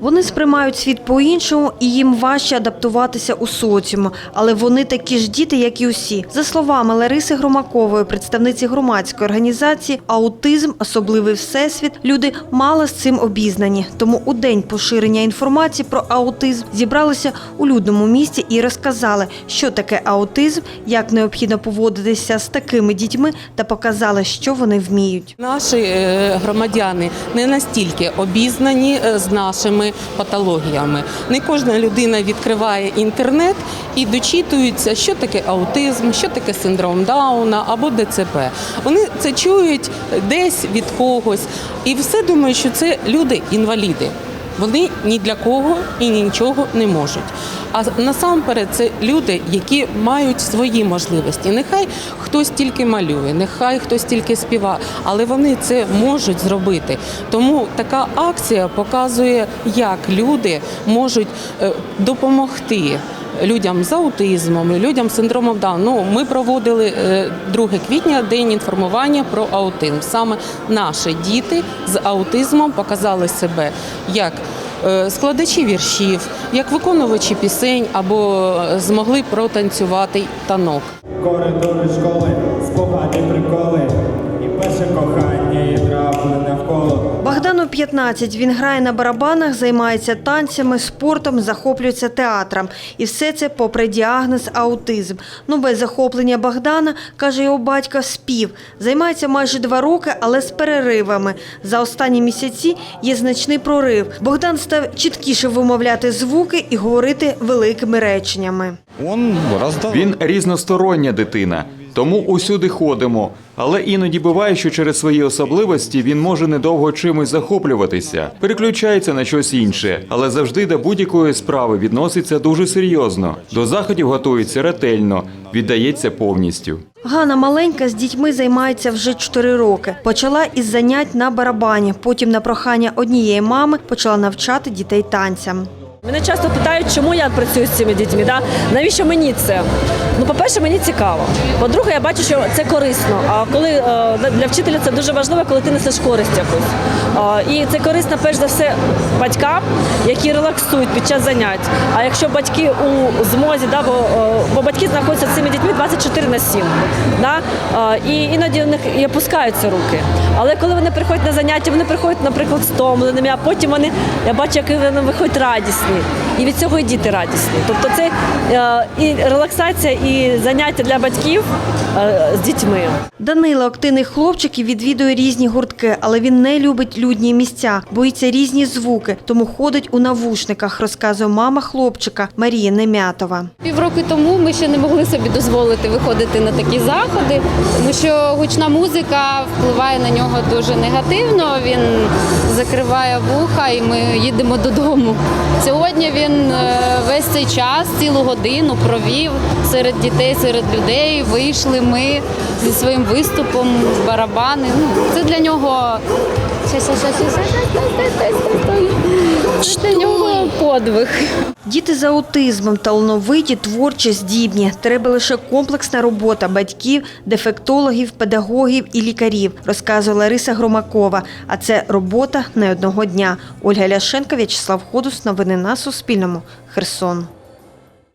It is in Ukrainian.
Вони сприймають світ по-іншому і їм важче адаптуватися у соціуму, але вони такі ж діти, як і усі. За словами Лариси Громакової, представниці громадської організації Аутизм особливий всесвіт. Люди мало з цим обізнані. Тому у день поширення інформації про аутизм зібралися у людному місці і розказали, що таке аутизм, як необхідно поводитися з такими дітьми, та показали, що вони вміють. Наші е, громадяни не настільки обізнані е, з нашими патологіями. Не кожна людина відкриває інтернет і дочитується, що таке аутизм, що таке синдром Дауна або ДЦП. Вони це чують десь від когось і все думають, що це люди-інваліди. Вони ні для кого і нічого не можуть. А насамперед це люди, які мають свої можливості. Нехай хтось тільки малює, нехай хтось тільки співає, але вони це можуть зробити. Тому така акція показує, як люди можуть е, допомогти. Людям з аутизмом, людям з синдромом Дауна. Ну, ми проводили е, 2 квітня день інформування про аутизм. Саме наші діти з аутизмом показали себе як е, складачі віршів, як виконувачі пісень або е, змогли протанцювати танок. Коридори школи, спогади приколи, Богдану 15. Він грає на барабанах, займається танцями, спортом, захоплюється театром. І все це попри діагноз аутизм. Ну, без захоплення Богдана, каже його батько, спів. Займається майже два роки, але з переривами. За останні місяці є значний прорив. Богдан став чіткіше вимовляти звуки і говорити великими реченнями. Он раздал. Він різностороння дитина, тому усюди ходимо. Але іноді буває, що через свої особливості він може недовго чимось захоплюватися, переключається на щось інше, але завжди до будь-якої справи відноситься дуже серйозно. До заходів готується ретельно, віддається повністю. Ганна маленька з дітьми займається вже 4 роки. Почала із занять на барабані. Потім на прохання однієї мами почала навчати дітей танцям. Мене часто питають, чому я працюю з цими дітьми. Да? Навіщо мені це? Ну, по-перше, мені цікаво. По-друге, я бачу, що це корисно. А коли е, для вчителя це дуже важливо, коли ти несеш користь якусь. І це корисно, перш за все, батькам, які релаксують під час занять. А якщо батьки у змозі, да, бо, е, бо батьки знаходяться з цими дітьми 24 на 7. Да? І іноді у них і опускаються руки. Але коли вони приходять на заняття, вони приходять, наприклад, стомленими, а потім вони, я бачу, як вони виходять радісні. І від цього і діти радісні. Тобто це е, і релаксація, і заняття для батьків е, з дітьми. Данило активний хлопчик і відвідує різні гуртки, але він не любить людні місця, боїться різні звуки, тому ходить у навушниках, розказує мама хлопчика Марія Немятова. Півроку тому ми ще не могли собі дозволити виходити на такі заходи, тому що гучна музика впливає на нього дуже негативно. Він закриває вуха, і ми їдемо додому. Сьогодні він е, весь цей час, цілу годину провів серед дітей, серед людей. Вийшли ми зі своїм виступом, барабани. Ну, це для нього. Щас, щас, щас, щас, щас, стой, стой, стой, подвиг. Діти з аутизмом талановиті, творчі, здібні. Треба лише комплексна робота батьків, дефектологів, педагогів і лікарів, розказує Лариса Громакова. А це робота не одного дня. Ольга Ляшенка, В'ячеслав Ходус. Новини на Суспільному. Херсон.